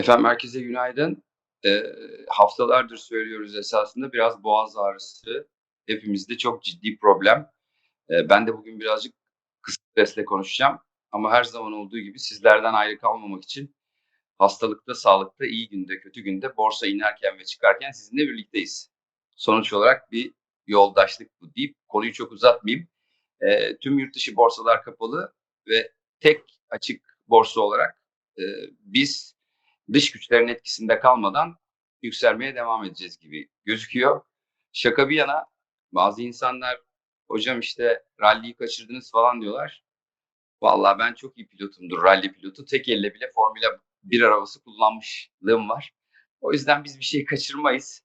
Efendim herkese günaydın. Eee, haftalardır söylüyoruz esasında biraz boğaz ağrısı hepimizde çok ciddi problem. Eee, ben de bugün birazcık kısık sesle konuşacağım ama her zaman olduğu gibi sizlerden ayrı kalmamak için hastalıkta, sağlıkta, iyi günde, kötü günde, borsa inerken ve çıkarken sizinle birlikteyiz. Sonuç olarak bir yoldaşlık bu deyip konuyu çok uzatmayayım. Eee, tüm yurt dışı borsalar kapalı ve tek açık borsa olarak eee, biz dış güçlerin etkisinde kalmadan yükselmeye devam edeceğiz gibi gözüküyor. Şaka bir yana bazı insanlar hocam işte rally'yi kaçırdınız falan diyorlar. Vallahi ben çok iyi pilotumdur rally pilotu. Tek elle bile Formula 1 arabası kullanmışlığım var. O yüzden biz bir şey kaçırmayız.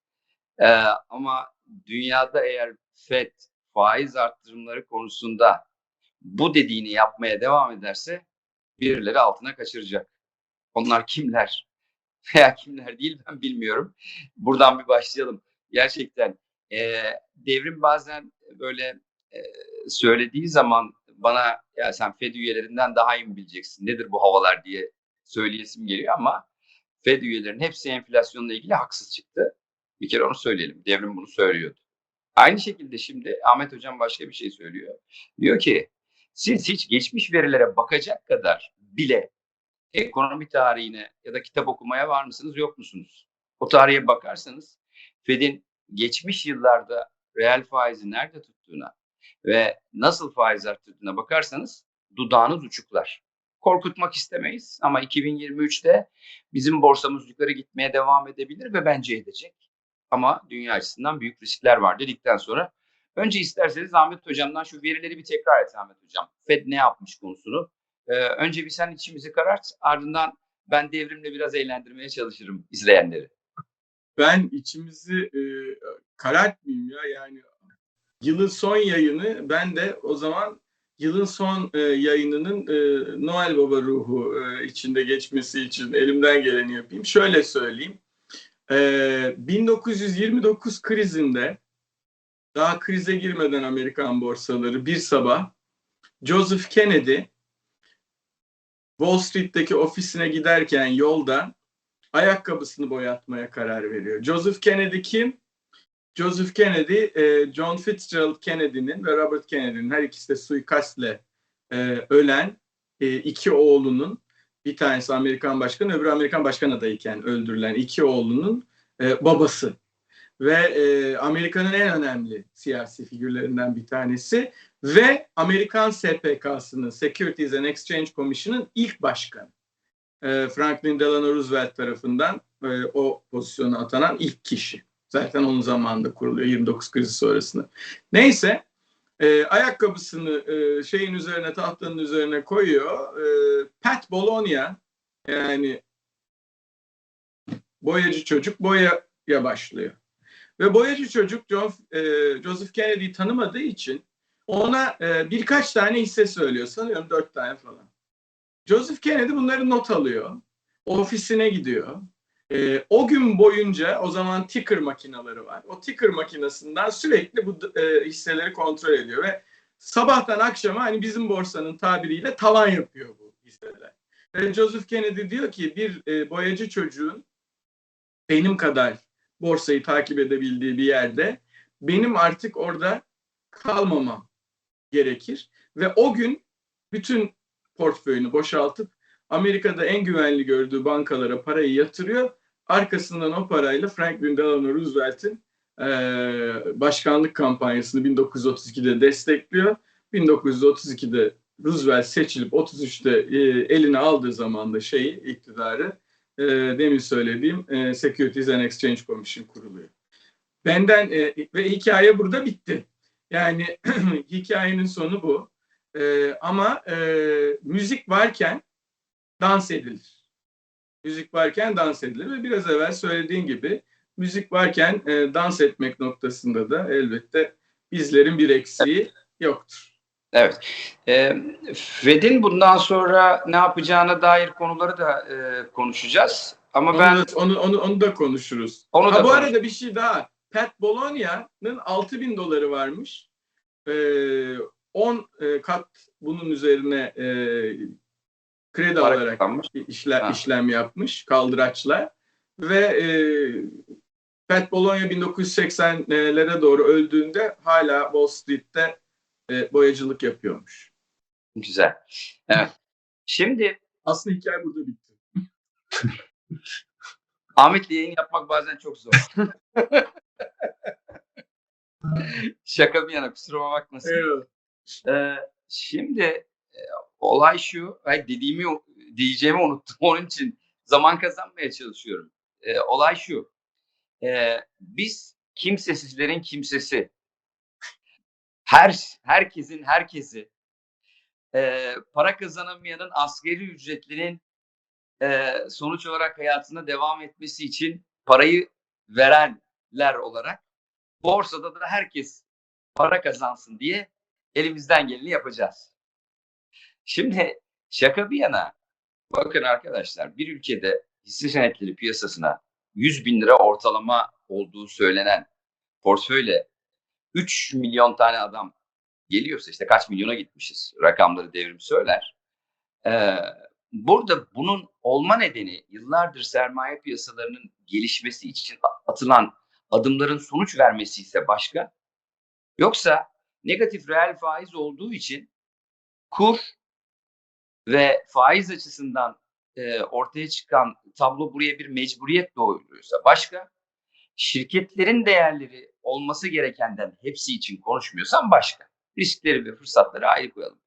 Ee, ama dünyada eğer FED faiz arttırımları konusunda bu dediğini yapmaya devam ederse birileri altına kaçıracak. Onlar kimler? Veya kimler değil ben bilmiyorum. Buradan bir başlayalım. Gerçekten e, devrim bazen böyle e, söylediği zaman bana ya sen FED üyelerinden daha iyi mi bileceksin nedir bu havalar diye söyleyesim geliyor ama FED üyelerinin hepsi enflasyonla ilgili haksız çıktı. Bir kere onu söyleyelim. Devrim bunu söylüyordu. Aynı şekilde şimdi Ahmet Hocam başka bir şey söylüyor. Diyor ki siz hiç geçmiş verilere bakacak kadar bile ekonomi tarihine ya da kitap okumaya var mısınız yok musunuz? O tarihe bakarsanız Fed'in geçmiş yıllarda reel faizi nerede tuttuğuna ve nasıl faiz arttırdığına bakarsanız dudağınız uçuklar. Korkutmak istemeyiz ama 2023'te bizim borsamız yukarı gitmeye devam edebilir ve bence edecek. Ama dünya açısından büyük riskler var dedikten sonra önce isterseniz Ahmet Hocam'dan şu verileri bir tekrar et Ahmet Hocam. Fed ne yapmış konusunu ee, önce bir sen içimizi karart, ardından ben devrimle biraz eğlendirmeye çalışırım izleyenleri. Ben içimizi e, karartmayayım ya yani yılın son yayını ben de o zaman yılın son e, yayınının e, Noel Baba ruhu e, içinde geçmesi için elimden geleni yapayım. Şöyle söyleyeyim. E, 1929 krizinde daha krize girmeden Amerikan borsaları bir sabah Joseph Kennedy Wall Street'teki ofisine giderken yolda ayakkabısını boyatmaya karar veriyor. Joseph Kennedy kim? Joseph Kennedy, e, John Fitzgerald Kennedy'nin ve Robert Kennedy'nin her ikisi de suikastle e, ölen e, iki oğlunun bir tanesi Amerikan başkanı, öbürü Amerikan başkan adayken öldürülen iki oğlunun babası ve Amerika'nın en önemli siyasi figürlerinden bir tanesi ve Amerikan SPK'sının Securities and Exchange Commission'ın ilk başkanı. E, Franklin Delano Roosevelt tarafından e, o pozisyona atanan ilk kişi. Zaten onun zamanında kuruluyor 29 krizi sonrasında. Neyse e, ayakkabısını e, şeyin üzerine tahtanın üzerine koyuyor. E, Pat Bologna yani boyacı çocuk boyaya başlıyor. Ve boyacı çocuk John, e, Joseph Kennedy'yi tanımadığı için ona e, birkaç tane hisse söylüyor. Sanıyorum dört tane falan. Joseph Kennedy bunları not alıyor. Ofisine gidiyor. E, o gün boyunca o zaman ticker makineleri var. O ticker makinesinden sürekli bu e, hisseleri kontrol ediyor ve sabahtan akşama hani bizim borsanın tabiriyle tavan yapıyor bu hisseler. Ve Joseph Kennedy diyor ki bir e, boyacı çocuğun benim kadar borsayı takip edebildiği bir yerde benim artık orada kalmamam gerekir. Ve o gün bütün portföyünü boşaltıp Amerika'da en güvenli gördüğü bankalara parayı yatırıyor. Arkasından o parayla Franklin Delano Roosevelt'in e, başkanlık kampanyasını 1932'de destekliyor. 1932'de Roosevelt seçilip 33'te e, eline aldığı zaman da şeyi iktidarı e, demin söylediğim e, Securities and Exchange Commission kuruluyor. Benden e, ve hikaye burada bitti. Yani hikayenin sonu bu. E, ama e, müzik varken dans edilir. Müzik varken dans edilir ve biraz evvel söylediğin gibi müzik varken e, dans etmek noktasında da elbette bizlerin bir eksiği yoktur. Evet. E, Fed'in bundan sonra ne yapacağına dair konuları da e, konuşacağız. Ama onu ben onu, onu, onu da konuşuruz. Onu ha, da bu konuş- arada bir şey daha. Pat Bologna'nın 6 bin doları varmış. Ee, 10 e, kat bunun üzerine e, kredi Para alarak kazanmış. işle- Ha. işlem yapmış kaldıraçla ve e, Pat Bologna 1980'lere doğru öldüğünde hala Wall Street'te e, boyacılık yapıyormuş. Güzel. Evet. Şimdi Aslında hikaye burada bitti. Ahmet'le yayın yapmak bazen çok zor. Şaka bir yana kusura bakmasın. Evet. Ee, şimdi e, olay şu, ay dediğimi diyeceğimi unuttum. Onun için zaman kazanmaya çalışıyorum. Ee, olay şu. Ee, biz kimsesizlerin kimsesi. Her herkesin herkesi e, para kazanamayanın asgari ücretlinin e, sonuç olarak hayatına devam etmesi için parayı verenler olarak borsada da herkes para kazansın diye elimizden geleni yapacağız. Şimdi şaka bir yana bakın arkadaşlar bir ülkede hisse senetleri piyasasına 100 bin lira ortalama olduğu söylenen portföyle 3 milyon tane adam geliyorsa işte kaç milyona gitmişiz rakamları devrim söyler. Ee, burada bunun olma nedeni yıllardır sermaye piyasalarının gelişmesi için atılan adımların sonuç vermesi ise başka. Yoksa negatif reel faiz olduğu için kur ve faiz açısından e, ortaya çıkan tablo buraya bir mecburiyet doğuruyorsa başka. Şirketlerin değerleri olması gerekenden hepsi için konuşmuyorsam başka. Riskleri ve fırsatları ayrı koyalım.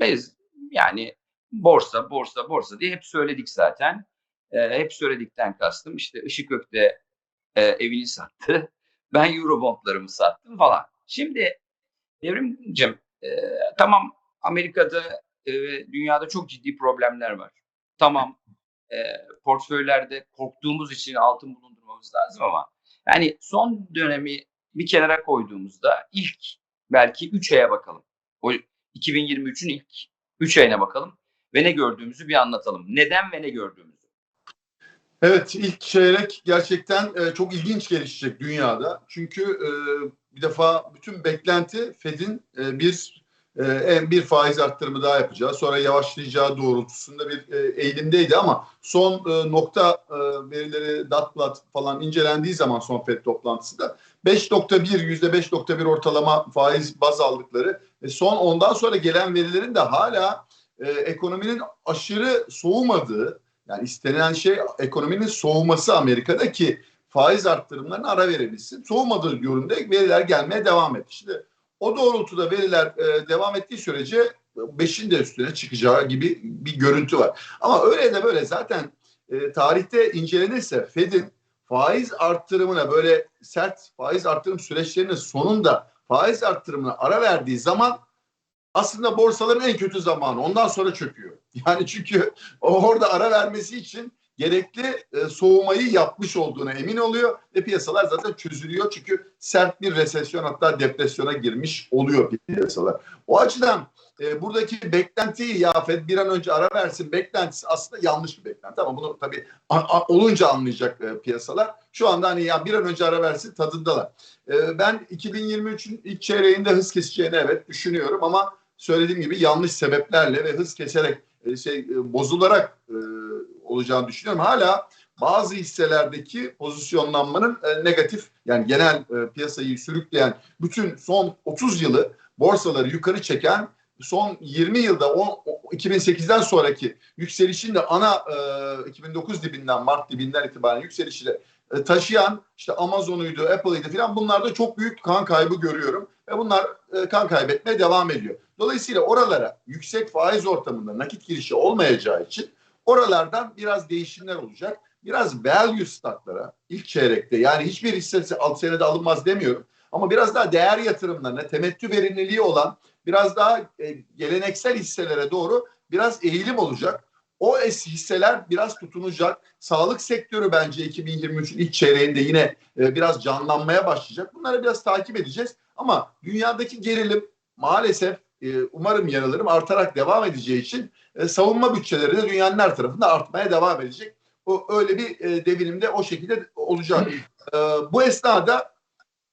Biz yani borsa, borsa, borsa diye hep söyledik zaten. E, hep söyledikten kastım işte Işık Ök'te e, evini sattı. Ben Eurobondlarımı sattım falan. Şimdi Devrimcim e, tamam Amerika'da e, dünyada çok ciddi problemler var. Tamam e, portföylerde korktuğumuz için altın bulundurmamız lazım ama yani son dönemi bir kenara koyduğumuzda ilk belki 3 aya bakalım. O 2023'ün ilk 3 ayına bakalım ve ne gördüğümüzü bir anlatalım. Neden ve ne gördüğümüzü. Evet ilk çeyrek gerçekten e, çok ilginç gelişecek dünyada. Çünkü e, bir defa bütün beklenti Fed'in e, bir e, bir faiz arttırımı daha yapacağı, sonra yavaşlayacağı doğrultusunda bir e, eğilimdeydi ama son e, nokta e, verileri Datplat falan incelendiği zaman son Fed toplantısında 5.1 yüzde 5.1 ortalama faiz baz aldıkları ve son ondan sonra gelen verilerin de hala e, ekonominin aşırı soğumadığı yani istenilen şey ekonominin soğuması Amerika'da ki faiz arttırımlarına ara verebilsin. Soğumadığı yönünde veriler gelmeye devam etti. Şimdi o doğrultuda veriler e, devam ettiği sürece 5'in de üstüne çıkacağı gibi bir görüntü var. Ama öyle de böyle zaten e, tarihte incelenirse Fed'in faiz arttırımına böyle sert faiz arttırım süreçlerinin sonunda faiz arttırımına ara verdiği zaman aslında borsaların en kötü zamanı. Ondan sonra çöküyor. Yani çünkü orada ara vermesi için gerekli e, soğumayı yapmış olduğuna emin oluyor ve piyasalar zaten çözülüyor çünkü sert bir resesyon hatta depresyona girmiş oluyor piyasalar. O açıdan e, buradaki beklentiyi ya Fed bir an önce ara versin beklentisi aslında yanlış bir beklenti ama bunu tabii a, a, olunca anlayacak e, piyasalar. Şu anda hani ya bir an önce ara versin tadındalar. E, ben 2023'ün ilk çeyreğinde hız keseceğini evet düşünüyorum ama söylediğim gibi yanlış sebeplerle ve hız keserek e, şey e, bozularak e, olacağını düşünüyorum. Hala bazı hisselerdeki pozisyonlanmanın e, negatif yani genel e, piyasayı sürükleyen bütün son 30 yılı borsaları yukarı çeken son 20 yılda o, o 2008'den sonraki yükselişin de ana e, 2009 dibinden Mart dibinden itibaren yükselişiyle e, taşıyan işte Amazon'uydu, Apple'ıydı falan bunlarda çok büyük kan kaybı görüyorum ve bunlar e, kan kaybetmeye devam ediyor. Dolayısıyla oralara yüksek faiz ortamında nakit girişi olmayacağı için oralardan biraz değişimler olacak. Biraz value stocklara ilk çeyrekte yani hiçbir hissesi alt senede alınmaz demiyorum. Ama biraz daha değer yatırımlarına temettü verimliliği olan biraz daha e, geleneksel hisselere doğru biraz eğilim olacak. O hisseler biraz tutunacak. Sağlık sektörü bence 2023'ün ilk çeyreğinde yine e, biraz canlanmaya başlayacak. Bunları biraz takip edeceğiz. Ama dünyadaki gerilim maalesef e, umarım yanılırım artarak devam edeceği için e, savunma bütçeleri de dünyanın her tarafında artmaya devam edecek. O öyle bir e, devinimde o şekilde olacak. Bu esnada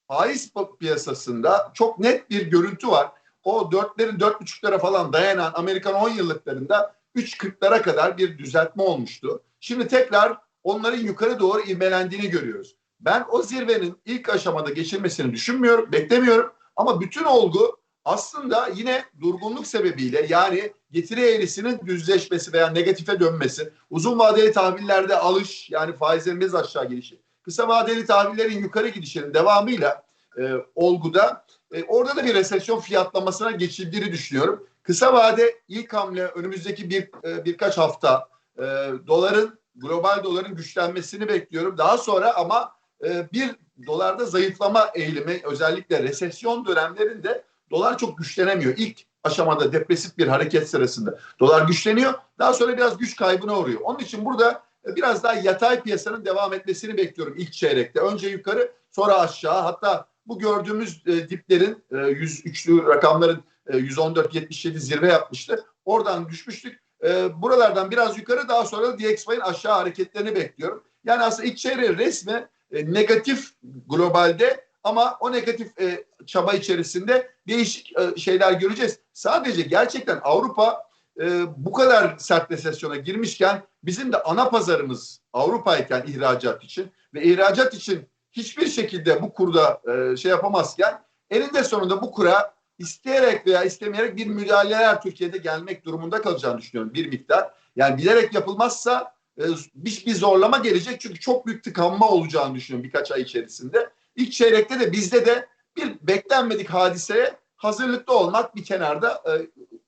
faiz piyasasında çok net bir görüntü var. O dörtlerin dört buçuklara falan dayanan Amerikan 10 yıllıklarında 3.40'lara kadar bir düzeltme olmuştu. Şimdi tekrar onların yukarı doğru ivmelendiğini görüyoruz. Ben o zirvenin ilk aşamada geçirmesini düşünmüyorum, beklemiyorum. Ama bütün olgu aslında yine durgunluk sebebiyle yani getiri eğrisinin düzleşmesi veya negatife dönmesi, uzun vadeli tahvillerde alış yani faizlerimiz aşağı gelişi, kısa vadeli tahvillerin yukarı gidişinin devamıyla e, olguda e, orada da bir resesyon fiyatlamasına geçildiğini düşünüyorum. Kısa vade ilk hamle önümüzdeki bir e, birkaç hafta e, doların global doların güçlenmesini bekliyorum. Daha sonra ama e, bir dolarda zayıflama eğilimi özellikle resesyon dönemlerinde dolar çok güçlenemiyor. İlk aşamada depresif bir hareket sırasında dolar güçleniyor. Daha sonra biraz güç kaybına uğruyor. Onun için burada e, biraz daha yatay piyasanın devam etmesini bekliyorum ilk çeyrekte. Önce yukarı sonra aşağı hatta bu gördüğümüz e, diplerin e, 103'lü rakamların e, 114-77 zirve yapmıştı. Oradan düşmüştük. E, buralardan biraz yukarı daha sonra da DXY'nin aşağı hareketlerini bekliyorum. Yani aslında ilk çeyreği resmi e, negatif globalde ama o negatif e, çaba içerisinde değişik e, şeyler göreceğiz. Sadece gerçekten Avrupa e, bu kadar sert resesyona girmişken bizim de ana pazarımız Avrupa'yken ihracat için ve ihracat için hiçbir şekilde bu kurda e, şey yapamazken eninde sonunda bu kura isteyerek veya istemeyerek bir müdahaleler Türkiye'de gelmek durumunda kalacağını düşünüyorum bir miktar. Yani bilerek yapılmazsa e, bir, bir zorlama gelecek çünkü çok büyük tıkanma olacağını düşünüyorum birkaç ay içerisinde. İlk çeyrekte de bizde de bir beklenmedik hadiseye hazırlıklı olmak bir kenarda e,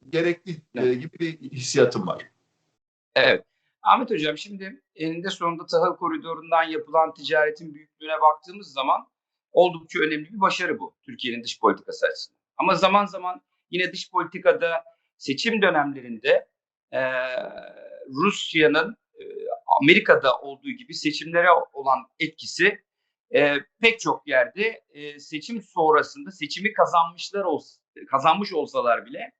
gerekli e, gibi bir hissiyatım var. Evet. Ahmet Hocam şimdi eninde sonunda tahıl koridorundan yapılan ticaretin büyüklüğüne baktığımız zaman oldukça önemli bir başarı bu Türkiye'nin dış politikası açısından. Ama zaman zaman yine dış politikada seçim dönemlerinde e, Rusya'nın e, Amerika'da olduğu gibi seçimlere olan etkisi e, pek çok yerde e, seçim sonrasında seçimi kazanmışlar olsa, kazanmış olsalar bile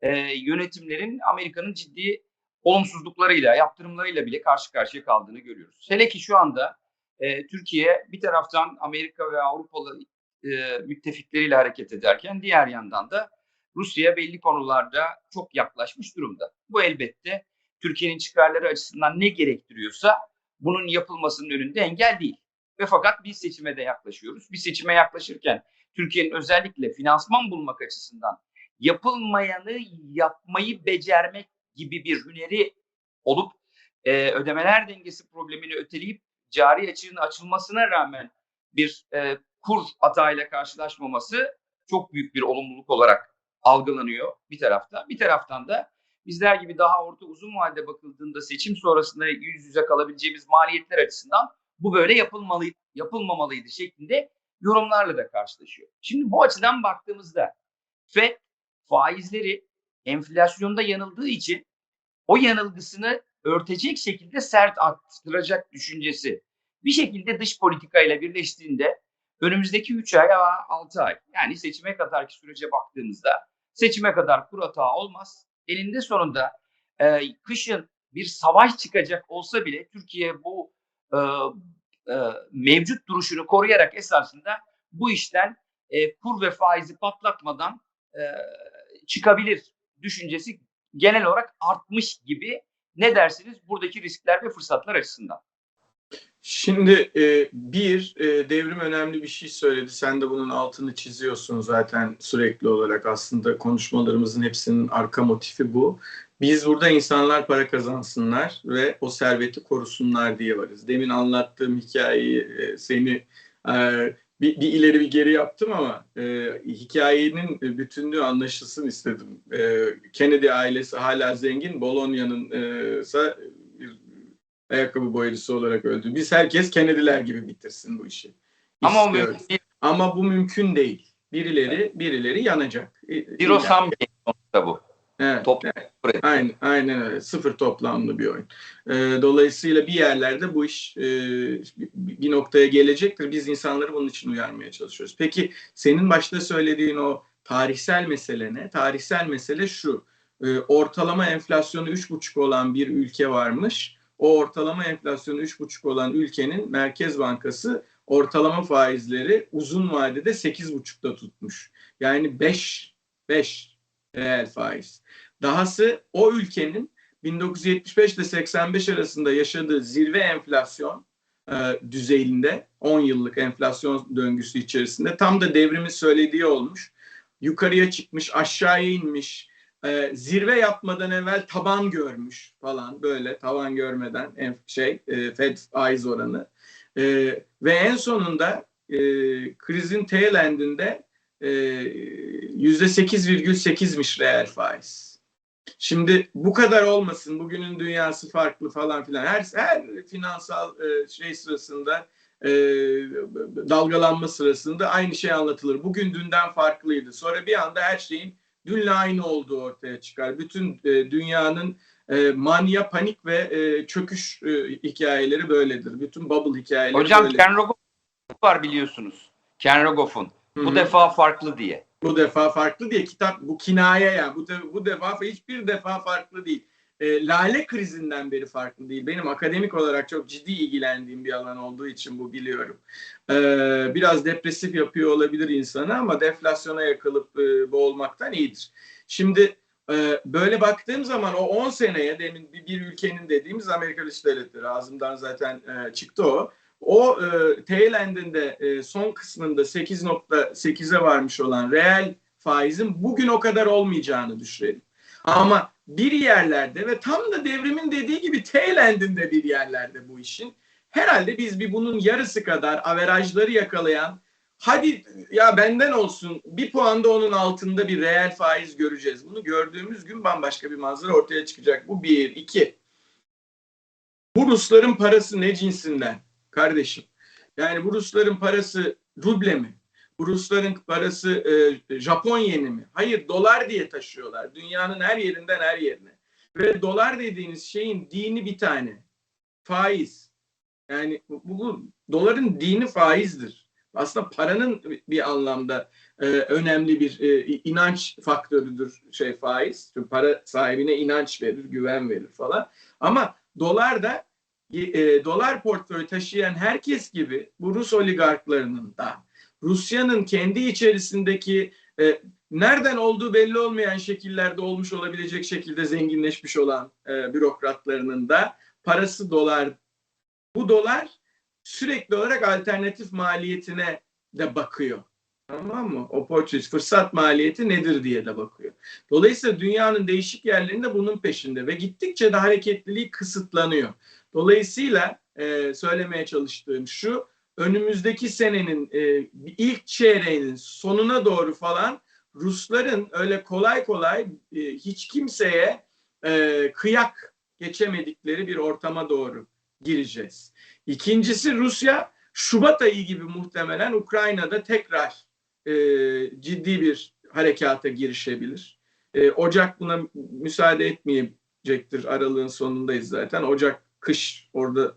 e, yönetimlerin Amerika'nın ciddi olumsuzluklarıyla, yaptırımlarıyla bile karşı karşıya kaldığını görüyoruz. Hele ki şu anda e, Türkiye bir taraftan Amerika ve Avrupalı e, müttefikleriyle hareket ederken diğer yandan da Rusya belli konularda çok yaklaşmış durumda. Bu elbette Türkiye'nin çıkarları açısından ne gerektiriyorsa bunun yapılmasının önünde engel değil. Ve fakat bir seçime de yaklaşıyoruz. Bir seçime yaklaşırken Türkiye'nin özellikle finansman bulmak açısından yapılmayanı yapmayı becermek gibi bir hüneri olup e, ödemeler dengesi problemini öteleyip cari açığın açılmasına rağmen bir e, kur hatayla karşılaşmaması çok büyük bir olumluluk olarak algılanıyor bir tarafta. Bir taraftan da bizler gibi daha orta uzun vadede bakıldığında seçim sonrasında yüz yüze kalabileceğimiz maliyetler açısından bu böyle yapılmalı, yapılmamalıydı şeklinde yorumlarla da karşılaşıyor. Şimdi bu açıdan baktığımızda FED faizleri enflasyonda yanıldığı için o yanılgısını örtecek şekilde sert arttıracak düşüncesi bir şekilde dış politikayla birleştiğinde önümüzdeki 3 ay 6 ay yani seçime kadarki sürece baktığımızda seçime kadar kur hata olmaz. Elinde sonunda e, kışın bir savaş çıkacak olsa bile Türkiye bu e, e, mevcut duruşunu koruyarak esasında bu işten e, kur ve faizi patlatmadan e, çıkabilir düşüncesi genel olarak artmış gibi. Ne dersiniz buradaki riskler ve fırsatlar açısından? Şimdi e, bir e, devrim önemli bir şey söyledi. Sen de bunun altını çiziyorsun zaten sürekli olarak. Aslında konuşmalarımızın hepsinin arka motifi bu. Biz burada insanlar para kazansınlar ve o serveti korusunlar diye varız. Demin anlattığım hikayeyi e, seni e, bir, bir ileri bir geri yaptım ama e, hikayenin bütünlüğü anlaşılsın istedim. E, Kennedy ailesi hala zengin, Bologna'nın e, ise ayakkabı boyacısı olarak öldü. Biz herkes Kennedy'ler gibi bitirsin bu işi. Ama o mümkün değil. Ama bu mümkün değil. Birileri birileri yanacak. Bir o sam bu. Evet, Top- evet. Buraya. Aynen, aynen öyle. Sıfır toplamlı bir oyun. Ee, dolayısıyla bir yerlerde bu iş e, bir- noktaya gelecektir. Biz insanları bunun için uyarmaya çalışıyoruz. Peki senin başta söylediğin o tarihsel mesele ne? Tarihsel mesele şu. Ee, ortalama enflasyonu 3,5 olan bir ülke varmış. O ortalama enflasyonu 3,5 olan ülkenin Merkez Bankası ortalama faizleri uzun vadede 8,5'ta tutmuş. Yani 5 5 reel faiz. Dahası o ülkenin 1975 ile 85 arasında yaşadığı zirve enflasyon e, düzeyinde 10 yıllık enflasyon döngüsü içerisinde tam da devrimin söylediği olmuş. Yukarıya çıkmış, aşağıya inmiş, e, zirve yapmadan evvel taban görmüş falan böyle tavan görmeden en, şey e, Fed faiz oranı E, ve en sonunda e, krizin tail endinde e, yüzde 8,8'miş reel faiz. Şimdi bu kadar olmasın. Bugünün dünyası farklı falan filan. Her her finansal e, şey sırasında e, dalgalanma sırasında aynı şey anlatılır. Bugün dünden farklıydı. Sonra bir anda her şeyin dünle aynı olduğu ortaya çıkar. Bütün e, dünyanın e, manya, panik ve e, çöküş e, hikayeleri böyledir. Bütün bubble hikayeleri Hocam böyledir. Ken Rogoff var biliyorsunuz. Ken Rogoff'un. Hı Bu defa farklı diye. bu defa farklı diye kitap bu kinaye yani bu, de- bu defa hiçbir defa farklı değil. E, lale krizinden beri farklı değil. Benim akademik olarak çok ciddi ilgilendiğim bir alan olduğu için bu biliyorum. E, biraz depresif yapıyor olabilir insanı ama deflasyona yakılıp e, boğulmaktan iyidir. Şimdi e, böyle baktığım zaman o 10 seneye demin bir, bir ülkenin dediğimiz Amerika Birleşik Devletleri ağzımdan zaten e, çıktı o. O e, tail endinde e, son kısmında 8.8'e varmış olan reel faizin bugün o kadar olmayacağını düşünelim. Ama bir yerlerde ve tam da devrimin dediği gibi tail endinde bir yerlerde bu işin herhalde biz bir bunun yarısı kadar averajları yakalayan hadi ya benden olsun bir puan da onun altında bir reel faiz göreceğiz. Bunu gördüğümüz gün bambaşka bir manzara ortaya çıkacak. Bu bir. iki. Bu Rusların parası ne cinsinden kardeşim? Yani bu Rusların parası ruble mi? Bu Rusların parası e, Japon yeni mi? Hayır dolar diye taşıyorlar. Dünyanın her yerinden her yerine. Ve dolar dediğiniz şeyin dini bir tane. Faiz. Yani bu, bu, doların dini faizdir. Aslında paranın bir anlamda e, önemli bir e, inanç faktörüdür şey faiz. Çünkü para sahibine inanç verir, güven verir falan. Ama dolar da e, dolar portföyü taşıyan herkes gibi bu Rus oligarklarının da Rusya'nın kendi içerisindeki e, nereden olduğu belli olmayan şekillerde olmuş olabilecek şekilde zenginleşmiş olan e, bürokratlarının da parası dolar. Bu dolar sürekli olarak alternatif maliyetine de bakıyor. Tamam mı? Opportunity, fırsat maliyeti nedir diye de bakıyor. Dolayısıyla dünyanın değişik yerlerinde bunun peşinde ve gittikçe de hareketliliği kısıtlanıyor. Dolayısıyla e, söylemeye çalıştığım şu, önümüzdeki senenin e, ilk çeyreğinin sonuna doğru falan Rusların öyle kolay kolay e, hiç kimseye e, kıyak geçemedikleri bir ortama doğru gireceğiz. İkincisi Rusya Şubat ayı gibi muhtemelen Ukrayna'da tekrar e, ciddi bir harekata girişebilir. E, Ocak buna müsaade etmeyecektir. Aralığın sonundayız zaten. Ocak kış orada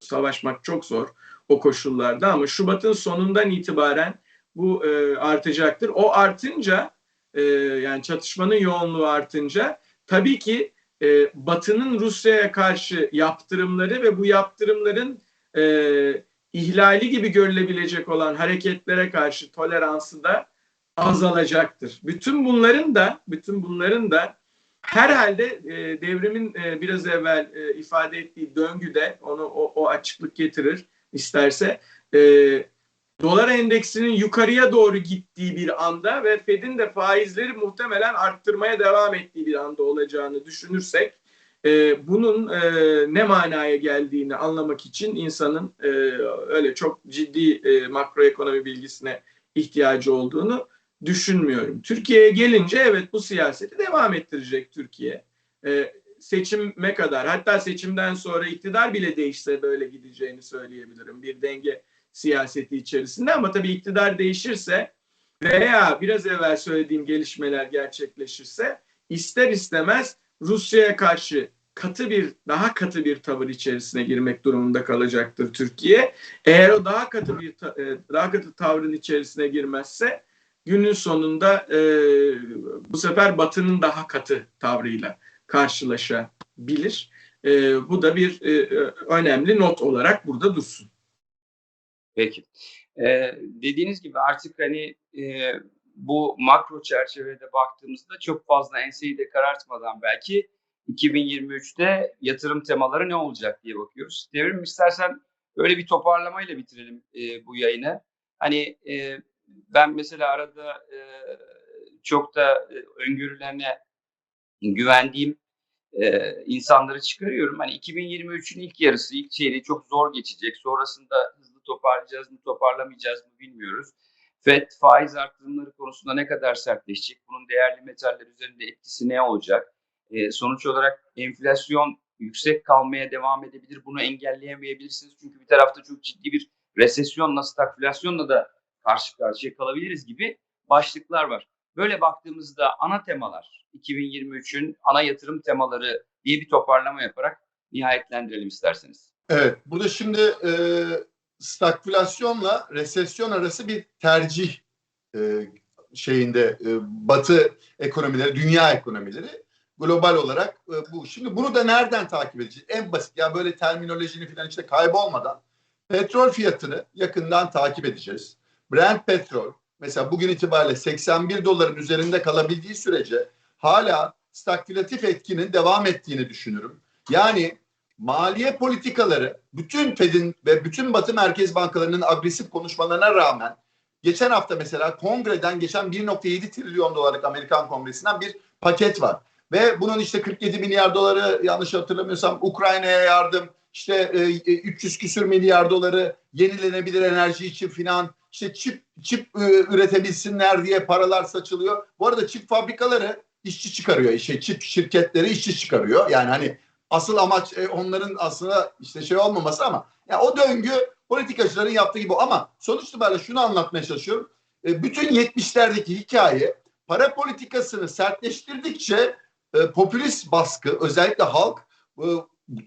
savaşmak çok zor o koşullarda ama Şubat'ın sonundan itibaren bu e, artacaktır. O artınca e, yani çatışmanın yoğunluğu artınca tabii ki e, Batı'nın Rusya'ya karşı yaptırımları ve bu yaptırımların e, ihlali gibi görülebilecek olan hareketlere karşı toleransı da azalacaktır. Bütün bunların da bütün bunların da herhalde e, devrimin e, biraz evvel e, ifade ettiği döngüde onu o, o açıklık getirir isterse. E, dolar endeksinin yukarıya doğru gittiği bir anda ve Fed'in de faizleri muhtemelen arttırmaya devam ettiği bir anda olacağını düşünürsek e, bunun e, ne manaya geldiğini anlamak için insanın e, öyle çok ciddi e, makroekonomi bilgisine ihtiyacı olduğunu düşünmüyorum. Türkiye'ye gelince evet bu siyaseti devam ettirecek Türkiye. E, seçime kadar hatta seçimden sonra iktidar bile değişse böyle gideceğini söyleyebilirim. Bir denge siyaseti içerisinde ama tabii iktidar değişirse veya biraz evvel söylediğim gelişmeler gerçekleşirse ister istemez Rusya'ya karşı katı bir daha katı bir tavır içerisine girmek durumunda kalacaktır Türkiye. Eğer o daha katı bir e, daha katı tavrın içerisine girmezse günün sonunda e, bu sefer Batı'nın daha katı tavrıyla karşılaşabilir. E, bu da bir e, önemli not olarak burada dursun. Peki. Ee, dediğiniz gibi artık hani e, bu makro çerçevede baktığımızda çok fazla enseyi de karartmadan belki 2023'te yatırım temaları ne olacak diye bakıyoruz. Devrim istersen öyle bir toparlamayla bitirelim e, bu yayını. Hani e, ben mesela arada e, çok da e, öngörülerine güvendiğim e, insanları çıkarıyorum. Hani 2023'ün ilk yarısı, ilk çeyreği çok zor geçecek. Sonrasında hızlı toparlayacağız mı, toparlamayacağız mı bilmiyoruz. FED faiz artırımları konusunda ne kadar sertleşecek? Bunun değerli metaller üzerinde etkisi ne olacak? E, sonuç olarak enflasyon yüksek kalmaya devam edebilir. Bunu engelleyemeyebilirsiniz. Çünkü bir tarafta çok ciddi bir resesyonla, stagflasyonla da karşı karşıya kalabiliriz gibi başlıklar var. Böyle baktığımızda ana temalar 2023'ün ana yatırım temaları diye bir toparlama yaparak nihayetlendirelim isterseniz. Evet, burada şimdi e, stagflasyonla resesyon arası bir tercih e, şeyinde e, Batı ekonomileri, dünya ekonomileri global olarak e, bu. Şimdi bunu da nereden takip edeceğiz? En basit ya böyle terminolojini falan işte kaybolmadan petrol fiyatını yakından takip edeceğiz. Brent petrol mesela bugün itibariyle 81 doların üzerinde kalabildiği sürece hala stagflatif etkinin devam ettiğini düşünürüm. Yani maliye politikaları bütün Fed'in ve bütün Batı merkez bankalarının agresif konuşmalarına rağmen geçen hafta mesela kongreden geçen 1.7 trilyon dolarlık Amerikan kongresinden bir paket var. Ve bunun işte 47 milyar doları yanlış hatırlamıyorsam Ukrayna'ya yardım, işte e, 300 küsür milyar doları yenilenebilir enerji için filan, işte çip çip e, üretebilsinler diye paralar saçılıyor. Bu arada çip fabrikaları işçi çıkarıyor, işte çip şirketleri işçi çıkarıyor. Yani hani asıl amaç e, onların aslında işte şey olmaması ama ya o döngü politikacıların yaptığı gibi ama sonuç itibariyle şunu anlatmaya çalışıyorum. E, bütün 70'lerdeki hikaye para politikasını sertleştirdikçe e, popülist baskı özellikle halk e,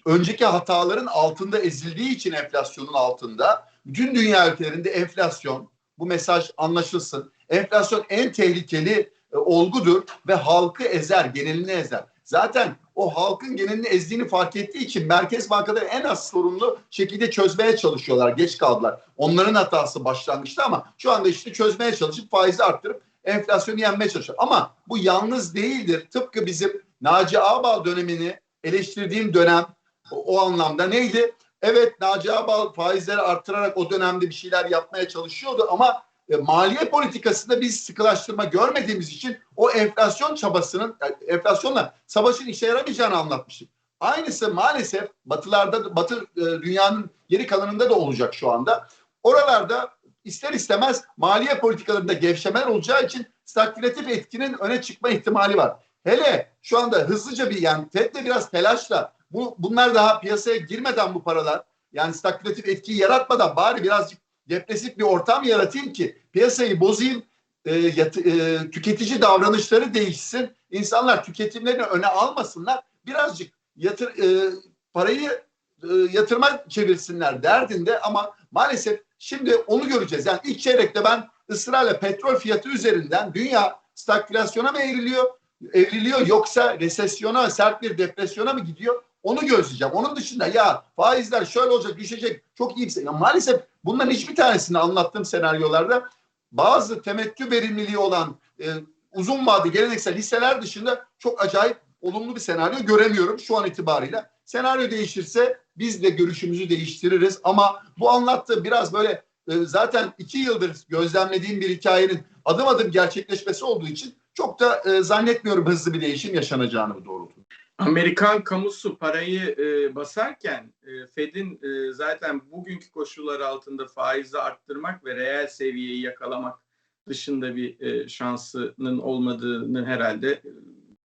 önceki hataların altında ezildiği için enflasyonun altında bütün dünya ülkelerinde enflasyon bu mesaj anlaşılsın. Enflasyon en tehlikeli e, olgudur ve halkı ezer, genelini ezer. Zaten o halkın genelini ezdiğini fark ettiği için merkez bankaları en az sorunlu şekilde çözmeye çalışıyorlar. Geç kaldılar. Onların hatası başlangıçta ama şu anda işte çözmeye çalışıp faizi arttırıp enflasyonu yenmeye çalışıyor. Ama bu yalnız değildir. Tıpkı bizim Naci Ağbal dönemini eleştirdiğim dönem o, o anlamda neydi? Evet Naci Ağbal faizleri arttırarak o dönemde bir şeyler yapmaya çalışıyordu ama e, maliye politikasında biz sıkılaştırma görmediğimiz için o enflasyon çabasının e, enflasyonla savaşın işe yaramayacağını anlatmıştık. Aynısı maalesef batılarda batı e, dünyanın geri kalanında da olacak şu anda. Oralarda ister istemez maliye politikalarında gevşemeler olacağı için stagflatif etkinin öne çıkma ihtimali var. Hele şu anda hızlıca bir yani FED de biraz telaşla bu bunlar daha piyasaya girmeden bu paralar yani stagflatif etkiyi yaratmadan bari birazcık depresif bir ortam yaratayım ki piyasayı bozayım, e, yat, e, tüketici davranışları değişsin, insanlar tüketimlerini öne almasınlar, birazcık yatır e, parayı e, yatırma çevirsinler derdinde ama maalesef şimdi onu göreceğiz. Yani ilk çeyrekte ben ısrarla petrol fiyatı üzerinden dünya stagflasyona mı evriliyor, evriliyor yoksa resesyona, sert bir depresyona mı gidiyor? Onu gözleyeceğim. Onun dışında ya faizler şöyle olacak, düşecek, çok iyi bir. Ya maalesef bunların hiçbir tanesini anlattığım senaryolarda bazı temettü verimliliği olan e, uzun vade geleneksel hisseler dışında çok acayip olumlu bir senaryo göremiyorum şu an itibariyle. Senaryo değişirse biz de görüşümüzü değiştiririz ama bu anlattığı biraz böyle e, zaten iki yıldır gözlemlediğim bir hikayenin adım adım gerçekleşmesi olduğu için çok da e, zannetmiyorum hızlı bir değişim yaşanacağını bu doğrultuda. Amerikan kamusu parayı e, basarken e, Fed'in e, zaten bugünkü koşullar altında faizi arttırmak ve reel seviyeyi yakalamak dışında bir e, şansının olmadığını herhalde e,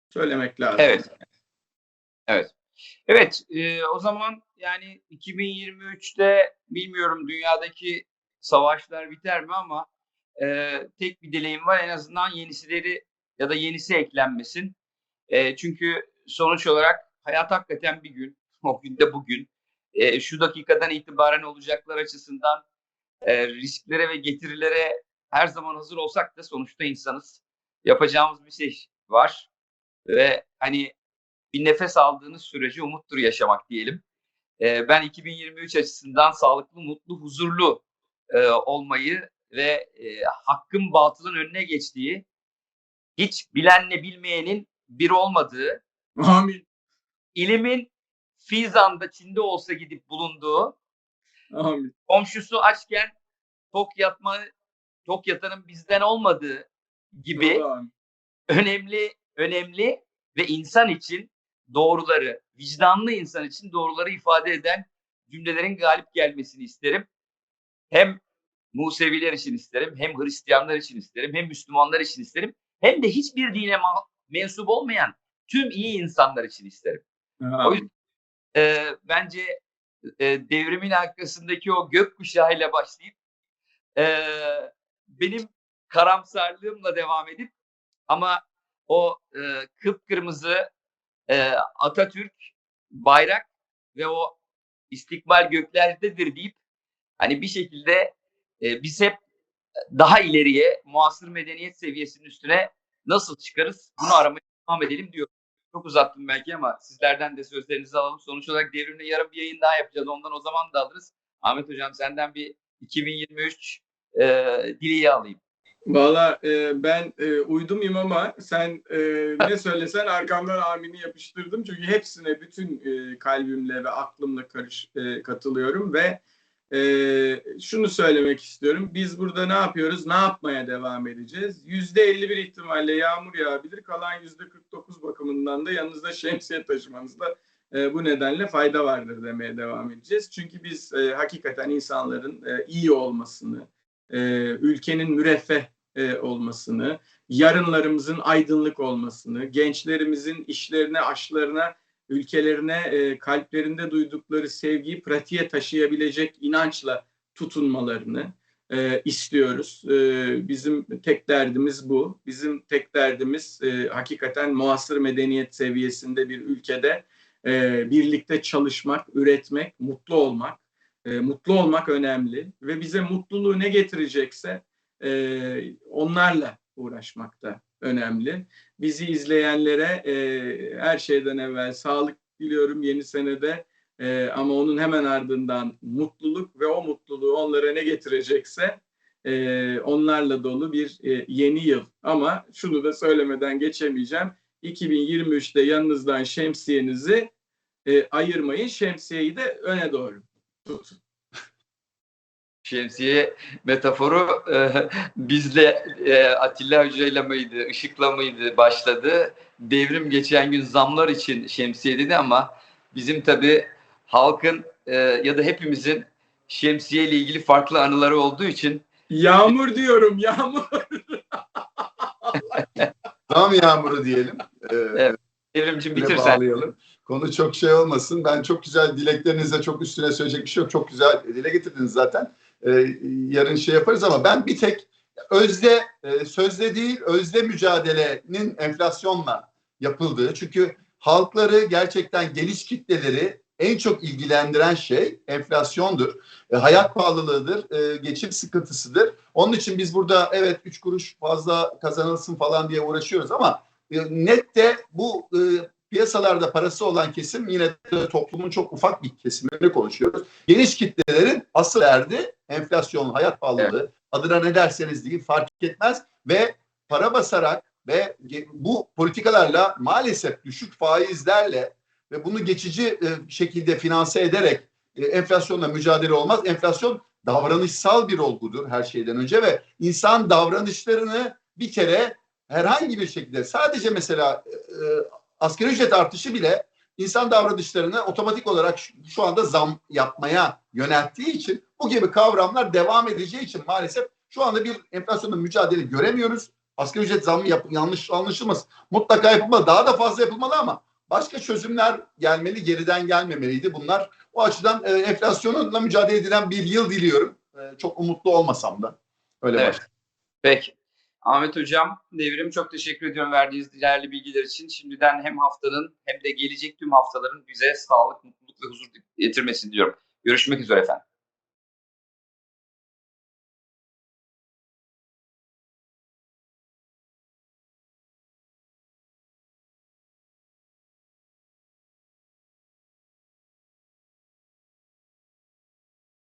söylemek lazım. Evet. Evet. Evet, e, o zaman yani 2023'te bilmiyorum dünyadaki savaşlar biter mi ama e, tek bir dileğim var en azından yenisileri ya da yenisi eklenmesin. E, çünkü sonuç olarak hayat hakikaten bir gün, o gün de bugün. E, şu dakikadan itibaren olacaklar açısından e, risklere ve getirilere her zaman hazır olsak da sonuçta insanız. Yapacağımız bir şey var ve hani bir nefes aldığınız sürece umuttur yaşamak diyelim. E, ben 2023 açısından sağlıklı, mutlu, huzurlu e, olmayı ve e, hakkın batılın önüne geçtiği, hiç bilenle bilmeyenin bir olmadığı, Amin. ilimin Fizan'da Çin'de olsa gidip bulunduğu Amin. komşusu açken tok yatma tok yatanın bizden olmadığı gibi Amin. önemli önemli ve insan için doğruları, vicdanlı insan için doğruları ifade eden cümlelerin galip gelmesini isterim. Hem Museviler için isterim, hem Hristiyanlar için isterim, hem Müslümanlar için isterim, hem de hiçbir dine mensup olmayan tüm iyi insanlar için isterim. O Amin. yüzden e, bence e, devrimin arkasındaki o gökkuşağıyla başlayıp e, benim karamsarlığımla devam edip ama o e, kıpkırmızı e, Atatürk bayrak ve o istikbal göklerdedir deyip hani bir şekilde e, biz hep daha ileriye muasır medeniyet seviyesinin üstüne nasıl çıkarız bunu aramaya devam edelim diyor. Çok uzattım belki ama sizlerden de sözlerinizi alalım. Sonuç olarak devrimle yarın bir yayın daha yapacağız. Ondan o zaman da alırız. Ahmet Hocam senden bir 2023 e, dileği alayım. Valla e, ben e, uydum imama. Sen e, ne söylesen arkamdan amini yapıştırdım. Çünkü hepsine bütün e, kalbimle ve aklımla karış e, katılıyorum ve e, şunu söylemek istiyorum. Biz burada ne yapıyoruz? Ne yapmaya devam edeceğiz? Yüzde 51 ihtimalle yağmur yağabilir. Kalan yüzde 49 bakımından da yanınızda şemsiye taşımanızda e, bu nedenle fayda vardır demeye devam edeceğiz. Çünkü biz e, hakikaten insanların e, iyi olmasını, e, ülkenin müreffeh e, olmasını, yarınlarımızın aydınlık olmasını, gençlerimizin işlerine, aşlarına, ülkelerine e, kalplerinde duydukları sevgiyi pratiğe taşıyabilecek inançla tutunmalarını e, istiyoruz. E, bizim tek derdimiz bu. Bizim tek derdimiz e, hakikaten muasır medeniyet seviyesinde bir ülkede e, birlikte çalışmak, üretmek, mutlu olmak. E, mutlu olmak önemli ve bize mutluluğu ne getirecekse e, onlarla uğraşmak da önemli. Bizi izleyenlere e, her şeyden evvel sağlık diliyorum yeni senede E, ama onun hemen ardından mutluluk ve o mutluluğu onlara ne getirecekse e, onlarla dolu bir e, yeni yıl. Ama şunu da söylemeden geçemeyeceğim. 2023'te yanınızdan şemsiyenizi e, ayırmayın. Şemsiyeyi de öne doğru tutun. Şemsiye metaforu e, bizle e, Atilla Hoca'yla mıydı, Işık'la mıydı başladı. Devrim geçen gün zamlar için şemsiye dedi ama bizim tabii halkın e, ya da hepimizin şemsiye ile ilgili farklı anıları olduğu için Yağmur diyorum yağmur. Zam yağmuru diyelim. Ee, Evet. devrimcim bitirsen. bağlayalım. Konu çok şey olmasın. Ben çok güzel dileklerinizle çok üstüne söyleyecek bir şey yok. Çok güzel dile getirdiniz zaten. Ee, yarın şey yaparız ama ben bir tek özde, e, sözde değil özde mücadelenin enflasyonla yapıldığı. Çünkü halkları gerçekten geniş kitleleri en çok ilgilendiren şey enflasyondur. E, hayat pahalılığıdır, e, geçim sıkıntısıdır. Onun için biz burada evet üç kuruş fazla kazanılsın falan diye uğraşıyoruz ama e, nette bu e, piyasalarda parası olan kesim yine de toplumun çok ufak bir kesimini konuşuyoruz. Geniş kitlelerin asıl derdi enflasyon, hayat pahalılığı adına ne derseniz deyin fark etmez ve para basarak ve bu politikalarla maalesef düşük faizlerle ve bunu geçici e, şekilde finanse ederek e, enflasyonla mücadele olmaz. Enflasyon davranışsal bir olgudur her şeyden önce ve insan davranışlarını bir kere herhangi bir şekilde sadece mesela e, asgari ücret artışı bile insan davranışlarını otomatik olarak şu, şu anda zam yapmaya yönelttiği için bu gibi kavramlar devam edeceği için maalesef şu anda bir enflasyonla mücadele göremiyoruz. Asgari ücret zammı yap, yanlış anlaşılmasın. Mutlaka yapılmalı. Daha da fazla yapılmalı ama başka çözümler gelmeli, geriden gelmemeliydi. Bunlar o açıdan e, enflasyonla mücadele edilen bir yıl diliyorum. E, çok umutlu olmasam da. Öyle Evet. Peki. Ahmet Hocam, Devrim çok teşekkür ediyorum verdiğiniz değerli bilgiler için. Şimdiden hem haftanın hem de gelecek tüm haftaların bize sağlık, mutluluk ve huzur getirmesini diliyorum. Görüşmek üzere efendim.